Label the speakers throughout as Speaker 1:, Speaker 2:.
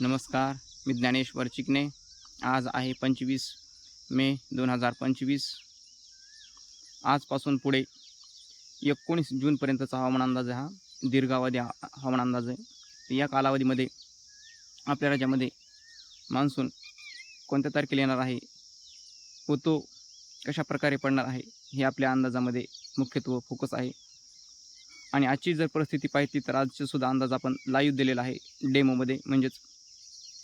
Speaker 1: नमस्कार मी ज्ञानेश्वर चिकणे आज आहे पंचवीस मे दोन हजार पंचवीस. आजपासून पुढे एकोणीस जूनपर्यंतचा हवामान अंदाज हा. दीर्घावधी हा- हवामान अंदाज आहे. या कालावधीमध्ये आपल्या राज्यामध्ये मान्सून कोणत्या तारखेला येणार आहे? व तो कशा प्रकारे पडणार आहे? हे आपल्या अंदाजामध्ये मुख्यत्व फोकस आहे. आणि आजची जर परिस्थिती पाहिली तर आजचेसुद्धा अंदाज आपण लाईव्ह दिलेला आहे. डेमोमध्ये म्हणजेच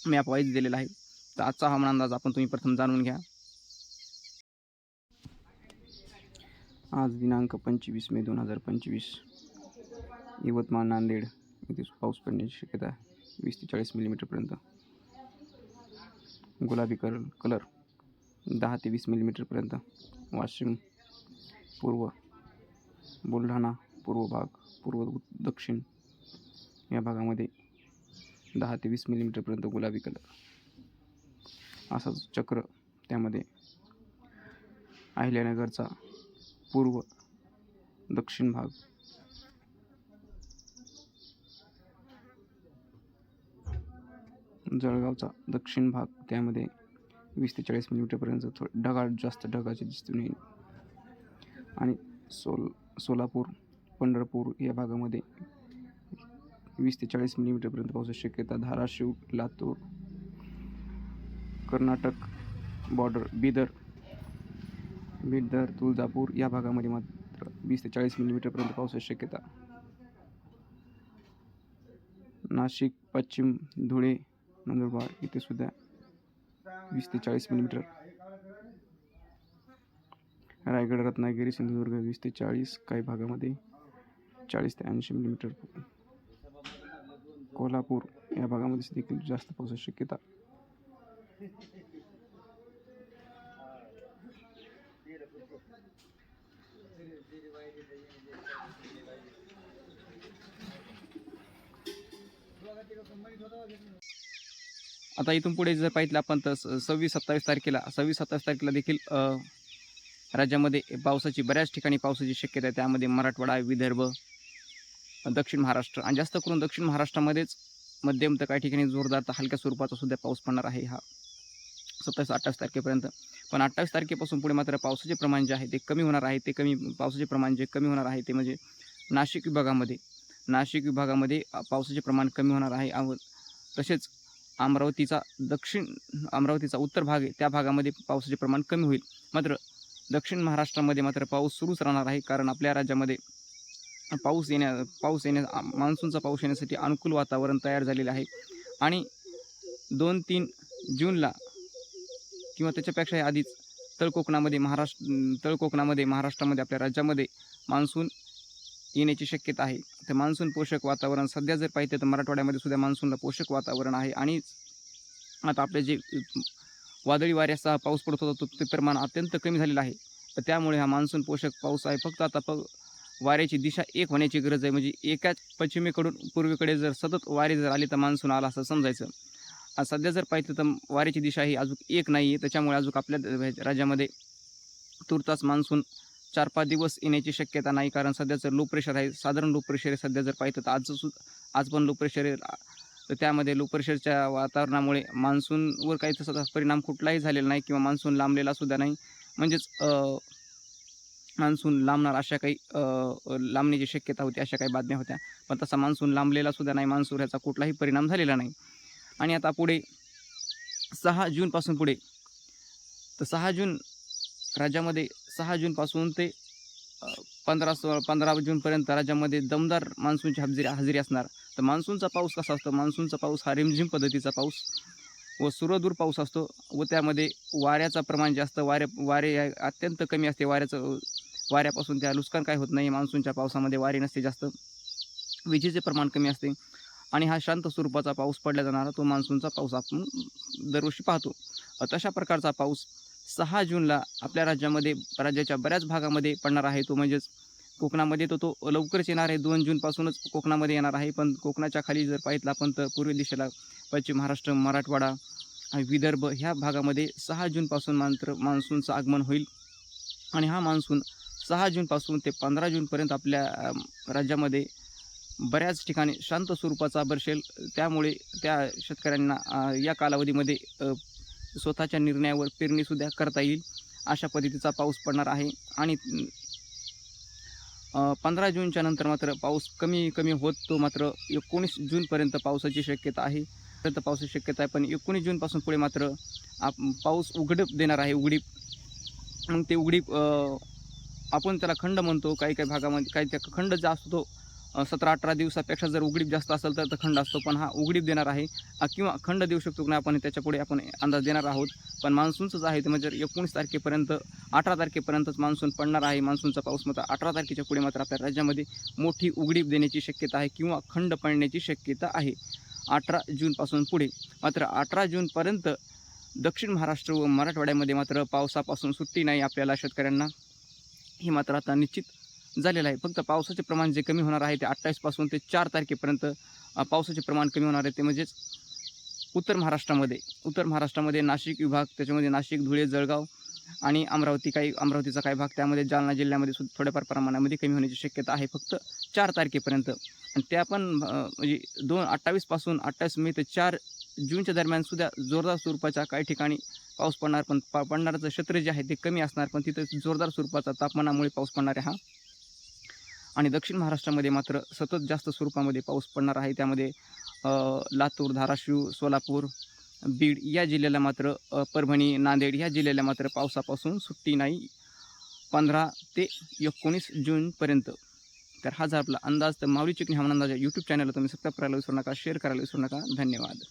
Speaker 1: मॅप वाईज दिलेला आहे. तर आजचा हवामान अंदाज आपण तुम्ही प्रथम जाणून घ्या. आज दिनांक पंचवीस मे दोन हजार पंचवीस. यवतमाळ नांदेड इथे पाऊस पडण्याची शक्यता आहे. वीस ते चाळीस मिलीमीटरपर्यंत गुलाबी कलर कलर दहा ते वीस मिलीमीटरपर्यंत वाशिम पूर्व बुलढाणा पूर्व भाग पूर्व दक्षिण या भागामध्ये दहा ते वीस मिलीमीटरपर्यंत गुलाबी कलर. असंच चक्र त्यामध्ये अहिल्यानगरचा पूर्व दक्षिण भाग. जळगावचा दक्षिण भाग त्यामध्ये वीस ते चाळीस मिलीमीटरपर्यंत थोडं ढगाळ जास्त ढगाचे दिसून येईल. आणि सोल सोलापूर पंढरपूर या भागामध्ये वीस ते चाळीस मिलीमीटरपर्यंत पावसाची शक्यता धाराशिव लातूर कर्नाटक बॉर्डर बिदर बिदर तुळजापूर या भागामध्ये मात्र वीस ते चाळीस मिलीमीटरपर्यंत पावसाची शक्यता नाशिक पश्चिम धुळे नंदुरबार इथे सुद्धा वीस ते चाळीस मिलीमीटर. रायगड रत्नागिरी सिंधुदुर्ग वीस ते चाळीस काही भागामध्ये चाळीस ते ऐंशी मिलीमीटर. कोल्हापूर या भागामध्ये देखील जास्त पावसाची शक्यता आता इथून पुढे जर पाहिलं आपण तर स- सव्वीस सत्तावीस तारखेला सव्वीस सत्तावीस तारखेला देखील राज्यामध्ये पावसाची बऱ्याच ठिकाणी पावसाची शक्यता आहे. त्यामध्ये मराठवाडा विदर्भ दक्षिण महाराष्ट्र आणि जास्त करून दक्षिण महाराष्ट्रामध्येच मध्यम तर काही ठिकाणी जोरदार तर हलक्या स्वरूपाचा सुद्धा पाऊस पडणार आहे हा. सत्तावीस अठ्ठावीस तारखेपर्यंत. पण अठ्ठावीस तारखेपासून पुढे मात्र पावसाचे प्रमाण जे आहे ते कमी होणार आहे. ते कमी पावसाचे प्रमाण जे कमी होणार आहे ते म्हणजे नाशिक विभागामध्ये. नाशिक विभागामध्ये पावसाचे प्रमाण कमी होणार आहे. तसेच अमरावतीचा दक्षिण अमरावतीचा उत्तर भाग आहे. त्या भागामध्ये पावसाचे प्रमाण कमी होईल. मात्र दक्षिण महाराष्ट्रामध्ये मात्र पाऊस सुरूच राहणार आहे. कारण आपल्या राज्यामध्ये पाऊस येण्या पाऊस येण्या मान्सूनचा पाऊस येण्यासाठी अनुकूल वातावरण तयार झालेलं आहे. आणि दोन तीन जूनला किंवा त्याच्यापेक्षाही आधीच तळ कोकणामध्ये महाराष्ट्र तळ कोकणामध्ये महाराष्ट्रामध्ये आपल्या राज्यामध्ये मान्सून येण्याची शक्यता आहे. तर मान्सून पोषक वातावरण सध्या जर पाहिजे तर मराठवाड्यामध्ये सुद्धा मान्सूनला पोषक वातावरण आहे. आणि आता आपले जे वादळी वाऱ्याचा पाऊस पडत होता तो ते प्रमाण अत्यंत कमी झालेलं आहे. तर त्यामुळे हा मान्सून पोषक पाऊस आहे. फक्त आता प वाऱ्याची दिशा एक होण्याची गरज आहे. म्हणजे एकाच पश्चिमेकडून पूर्वेकडे जर सतत वारे जर आले तर मान्सून आला असं समजायचं. सध्या जर पाहिलं तर वाऱ्याची दिशा ही अजून एक नाही आहे. त्याच्यामुळे अजून आपल्या राज्यामध्ये तुर्तास मान्सून चार पाच दिवस येण्याची शक्यता नाही. कारण सध्याचं लो प्रेशर आहे साधारण लो प्रेशर आहे सध्या जर पाहिलं तर आज सु आज पण लो प्रेशर आहे. तर त्यामध्ये लो प्रेशरच्या वातावरणामुळे मान्सूनवर काही तसा परिणाम कुठलाही झालेला नाही किंवा मान्सून लांबलेला सुद्धा नाही. म्हणजेच मान्सून लांबणार अशा काही लांबण्याची शक्यता होती अशा काही बातम्या होत्या. पण तसा मान्सून लांबलेला सुद्धा नाही मान्सून ह्याचा कुठलाही परिणाम झालेला नाही. आणि आता पुढे सहा जूनपासून पुढे तर सहा जून राज्यामध्ये सहा जूनपासून ते पंधरा सो पंधरा जूनपर्यंत राज्यामध्ये दमदार मान्सूनची हजेरी हजेरी असणार. तर मान्सूनचा पाऊस कसा असतो? मान्सूनचा पाऊस हा रिमझिम पद्धतीचा पाऊस व सूर्यदूर पाऊस असतो व त्यामध्ये वाऱ्याचं प्रमाण जास्त वारे वारे अत्यंत कमी असते. वाऱ्याचं वाऱ्यापासून त्या नुकसान काय होत नाही मान्सूनच्या पावसामध्ये वारे नसते जास्त. विजेचे प्रमाण कमी असते आणि हा शांत स्वरूपाचा पाऊस पडला जाणारा तो मान्सूनचा पाऊस आपण दरवर्षी पाहतो. तशा प्रकारचा पाऊस सहा जूनला आपल्या राज्यामध्ये राज्याच्या बऱ्याच भागामध्ये पडणार आहे. तो म्हणजेच कोकणामध्ये तो तो लवकरच येणार आहे. दोन जूनपासूनच कोकणामध्ये येणार आहे. पण कोकणाच्या खाली जर पाहितला आपण तर पूर्वी दिशेला पश्चिम महाराष्ट्र मराठवाडा आणि विदर्भ ह्या भागामध्ये सहा जूनपासून मात्र मान्सूनचं आगमन होईल. आणि हा मान्सून सहा जूनपासून ते पंधरा जूनपर्यंत आपल्या राज्यामध्ये बऱ्याच ठिकाणी शांत स्वरूपाचा बरसेल त्यामुळे त्या शेतकऱ्यांना या कालावधीमध्ये स्वतःच्या निर्णयावर पेरणीसुद्धा करता येईल अशा पद्धतीचा पाऊस पडणार आहे. आणि पंधरा जूनच्या नंतर मात्र पाऊस कमी कमी होत तो मात्र एकोणीस जूनपर्यंत पावसाची शक्यता आहे. पर्यंत पावसाची शक्यता आहे पण एकोणीस जूनपासून पुढे मात्र आप पाऊस उघडीप देणार आहे उघडीप. मग ते उघडीप आपण त्याला खंड म्हणतो काही काही भागामध्ये काही त्या खंड जो असतो तो सतरा अठरा दिवसापेक्षा जर उघडीप जास्त असेल तर तो खंड असतो. पण हा उघडीप देणार आहे किंवा खंड देऊ शकतो की नाही आपण त्याच्यापुढे आपण अंदाज देणार आहोत. पण मान्सूनचंच आहे ते म्हणजे एकोणीस तारखेपर्यंत अठरा तारखेपर्यंतच मान्सून पडणार आहे. मान्सूनचा पाऊस मात्र अठरा तारखेच्या पुढे मात्र आपल्या राज्यामध्ये मोठी उघडीप देण्याची शक्यता आहे किंवा खंड पडण्याची शक्यता आहे. अठरा जूनपासून पुढे मात्र अठरा जूनपर्यंत दक्षिण महाराष्ट्र व मराठवाड्यामध्ये मात्र पावसापासून सुट्टी नाही आपल्याला शेतकऱ्यांना. हे मात्र आता निश्चित झालेलं आहे. फक्त पावसाचे प्रमाण जे कमी होणार आहे ते अठ्ठावीसपासून ते चार तारखेपर्यंत पावसाचे प्रमाण कमी होणार आहे. ते म्हणजेच उत्तर महाराष्ट्रामध्ये उत्तर महाराष्ट्रामध्ये नाशिक विभाग त्याच्यामध्ये नाशिक धुळे जळगाव आणि अमरावती काही अमरावतीचा काही भाग त्यामध्ये जालना जिल्ह्यामध्ये सुद्धा थोड्याफार प्रमाणामध्ये कमी होण्याची शक्यता आहे. फक्त चार तारखेपर्यंत. आणि त्या पण म्हणजे दोन अठ्ठावीसपासून अठ्ठावीस मे ते चार जूनच्या दरम्यान सुद्धा जोरदार स्वरूपाच्या काही ठिकाणी पाऊस पडणार पण पा पडणारचं क्षेत्र जे आहे ते कमी असणार पण तिथं जोरदार स्वरूपाचा तापमानामुळे पाऊस पडणार आहे हा. आणि दक्षिण महाराष्ट्रामध्ये मात्र सतत जास्त स्वरूपामध्ये पाऊस पडणार आहे. त्यामध्ये लातूर धाराशिव सोलापूर बीड या जिल्ह्याला मात्र परभणी नांदेड या जिल्ह्याला मात्र पावसापासून सुट्टी नाही. पंधरा ते एकोणीस जूनपर्यंत तर हा जर आपला अंदाज. तर माऊली चिकणी हवामान अंदाज यूट्यूब चॅनलला तुम्ही सबस्क्राईब करायला विसरू नका शेअर करायला विसरू नका. धन्यवाद.